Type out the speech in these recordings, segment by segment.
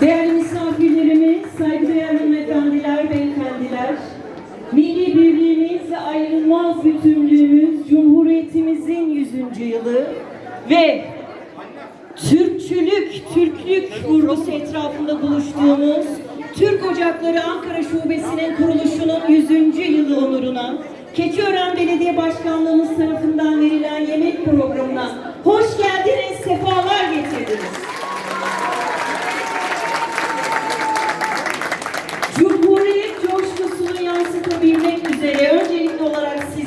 Değerli misafirlerimiz, saygıdeğer hanımefendiler, beyefendiler, milli birliğimiz ve ayrılmaz bütünlüğümüz Cumhuriyetimizin 100. yılı ve Türkçülük, Türklük vurgusu etrafında buluştuğumuz Türk Ocakları Ankara Şubesi'nin kuruluşunun 100. yılı onuruna Keçiören Belediye Başkanlığımız tarafından verilen yemek programı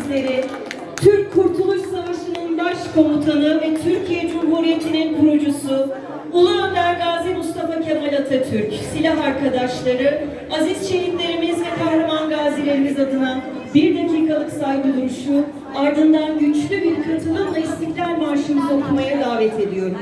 sizleri Türk Kurtuluş Savaşı'nın baş komutanı ve Türkiye Cumhuriyeti'nin kurucusu Ulu Önder Gazi Mustafa Kemal Atatürk, silah arkadaşları, aziz şehitlerimiz ve kahraman gazilerimiz adına bir dakikalık saygı duruşu, ardından güçlü bir katılımla İstiklal Marşımızı okumaya davet ediyorum.